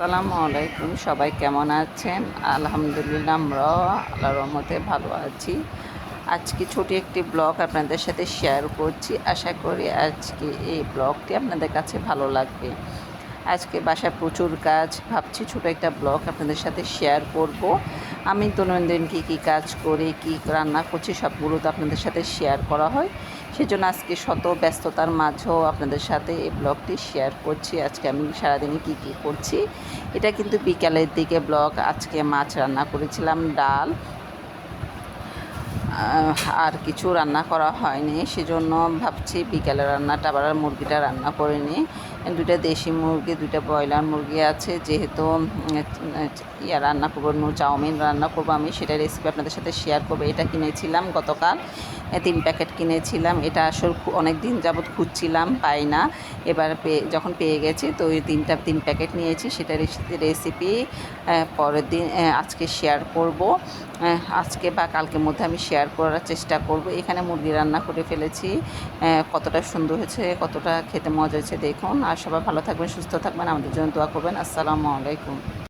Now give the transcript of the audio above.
আসসালামু আলাইকুম, সবাই কেমন আছেন? আলহামদুলিল্লাহ আমরাও আল্লাহর রহমতে ভালো আছি। আজকে ছোট একটি ব্লগ আপনাদের সাথে শেয়ার করছি। আশা করি আজকে এই ব্লগটি আপনাদের কাছে ভালো লাগবে। আজকে বাসায় প্রচুর কাজ, ভাবছি ছোট একটা ব্লগ আপনাদের সাথে শেয়ার করব। আমি দৈনন্দিন কী কী কাজ করি, কী রান্না করছি, সবগুলো তো আপনাদের সাথে শেয়ার করা হয়। সেজন্য আজকে শত ব্যস্ততার মাঝেও আপনাদের সাথে এই ব্লগটি শেয়ার করছি। আজকে আমি সারাদিনে কী কী করছি, এটা কিন্তু বিকালের দিকে ব্লগ। আজকে মাছ রান্না করেছিলাম, ডাল আর কিছু রান্না করা হয়নি, সেজন্য ভাবছি বিকেলে রান্নাটা আবার মুরগিটা রান্না করে নিই। দুইটা দেশি মুরগি, দুইটা ব্রয়লার মুরগি আছে, যেহেতু ইয়া রান্না করব চাউমিন রান্না করব আমি সেটা রেসিপি আপনাদের সাথে শেয়ার করব। এটা কিনেছিলাম গতকাল তিন প্যাকেট কিনেছিলাম, এটা আসলে অনেক দিন যাবৎ খুঁজছিলাম, পাই না। এবার পেয়ে যখন পেয়ে গেছি, তো ওই তিনটা, তিন প্যাকেট নিয়েছি, সেটা রেসিপি পরের দিন আজকে শেয়ার করব। আজকে বা কালকের মধ্যে আমি শেয়ার করার চেষ্টা করব। এখানে মুরগি রান্না করে ফেলেছি। কতটা সুন্দর হয়েছে, কতটা খেতে মজা হয়েছে, দেখুন। আর সবাই ভালো থাকবেন, সুস্থ থাকবেন। আমাদের জন্য দোয়া করবেন। আসসালামু আলাইকুম।